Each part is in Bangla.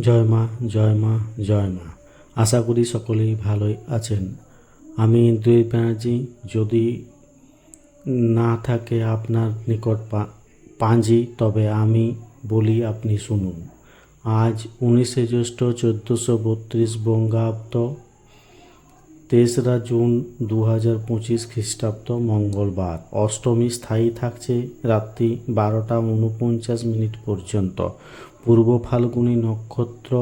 জয় মা জয় মা জয় মা। আশা করি সকলেই ভালোই আছেন। আমি দুই ব্যানার্জি, যদি না থাকে আপনার নিকট পাঁজি, তবে আমি বলি আপনি শুনুন। আজ উনিশে জ্যৈষ্ঠ চোদ্দোশো বত্রিশ বঙ্গাব্দ তেসরা জুন দু হাজার পঁচিশ খ্রিস্টাব্দ মঙ্গলবার। অষ্টমী স্থায়ী থাকছে রাত্রি বারোটা উনপঞ্চাশ মিনিট পর্যন্ত। পূর্ব ফাল্গুনী নক্ষত্র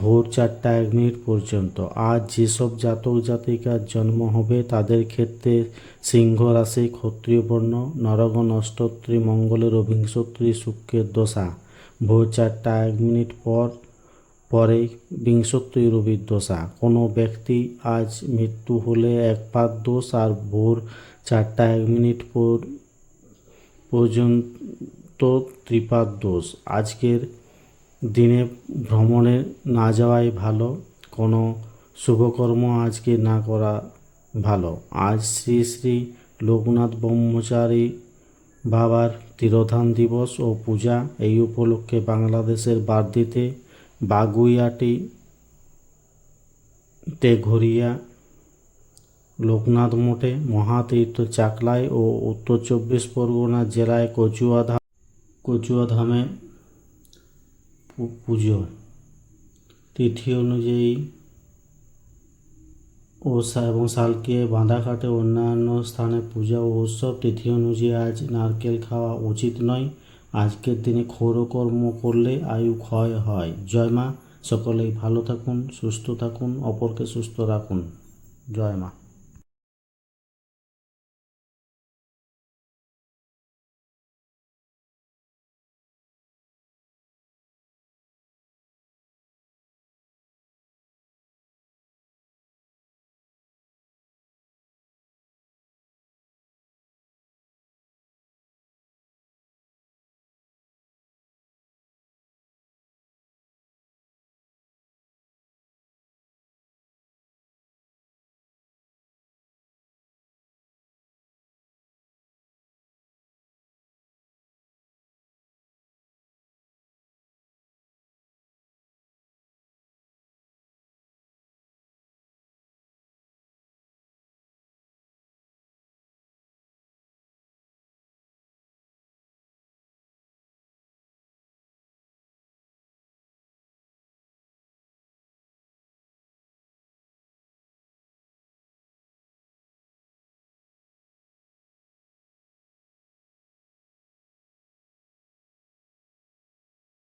ভোর চারটা এক মিনিট পর্যন্ত। আজ যেসব জাতক জাতিকার জন্ম হবে, তাদের ক্ষেত্রে সিংহ রাশি, ক্ষত্রিয় বর্ণ নরগণ অষ্টত্রী মঙ্গলের অভিংশত্রী শুক্রের দশা। ভোর চারটা এক মিনিট পর পরে বিংশত্তী রবির দশা কোনো ব্যক্তি আজ মৃত্যু হলে এক একপাত দোষ আর ভোর চারটা এক মিনিট পর পর্যন্ত ত্রিপাদ দোষ। আজকের দিনে ভ্রমণে না যাওয়াই ভালো, কোনো শুভকর্ম আজকে না করা ভালো। আজ শ্রী শ্রী লোকনাথ ব্রহ্মচারী বাবার তিরোধান দিবস ও পূজা এই উপলক্ষে বাংলাদেশের বারদিতে বাগুইয়াটি তেঘরিয়া লোকনাথ মোটে মহাতীর্থ চাকলায় ও উত্তর চব্বিশ পরগনা জেলায় কচুয়াধাম কচুয়াধামে পুজো। তিথি অনুযায়ী ও এবং সালকে বাঁধাঘাটে অন্যান্য স্থানে পূজা ও উৎসব। তিথি অনুযায়ী আজ নারকেল খাওয়া উচিত নয়। আজকের দিনে ক্ষৌরকর্ম করলে আয়ু ক্ষয় হয়। জয় মা, সকলেই ভালো থাকুন, সুস্থ থাকুন, অপরকে সুস্থ রাখুন। জয় মা।